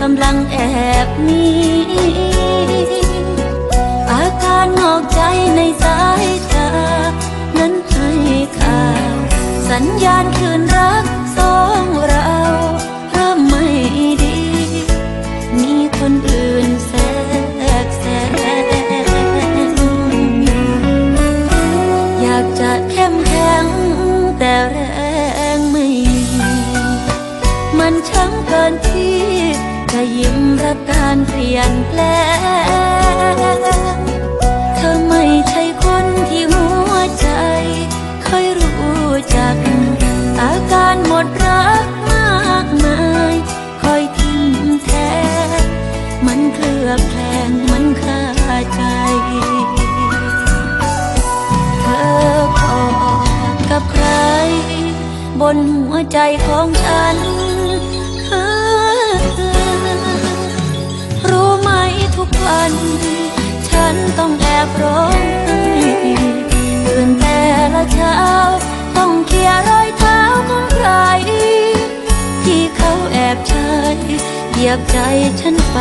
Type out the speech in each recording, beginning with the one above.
กำลังแอบหนีอาการงอกใจในสายตา นั้นให้ข่าว สัญญาณคืนรักสองเราเริ่มไม่ดี มีคนอื่นแทรกแซงอยากจะเข้มแข็งแต่แรงไม่มี มันช่างเกินที่ ยิ้มรับการเปลี่ยนแปลง เธอไม่ใช่คนที่หัวใจเคยรู้จัก อาการหมดรักมากมายคอยทิ้งแท้มันเคลือบแคลงมันคาใจ เธอพอกับใคร บนหัวใจของฉัน จากใจฉันไป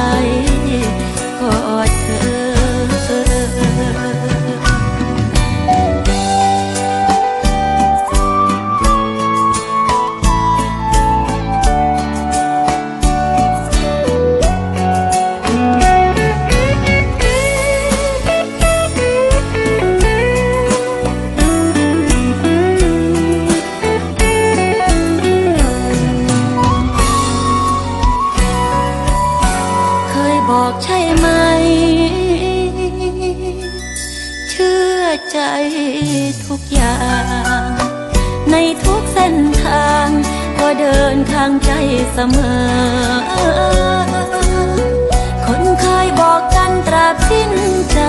ใจทุกอย่าง ในทุกเส้นทาง ก็เดินข้างใจเสมอ คนเคยบอกกันตราบสิ้นใจ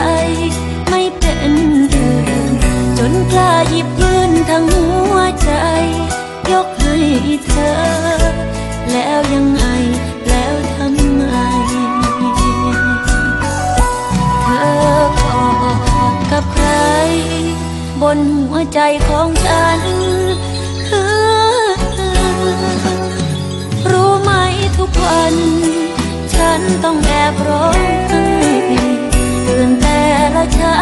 ไม่เป็นอื่นจนกล้าหยิบยืนทั้งหัวใจ ยกให้เธอ ใจของฉัน รู้ไหมทุกวัน ฉันต้องแอบร้องไห้ตื่นแต่ละเช้า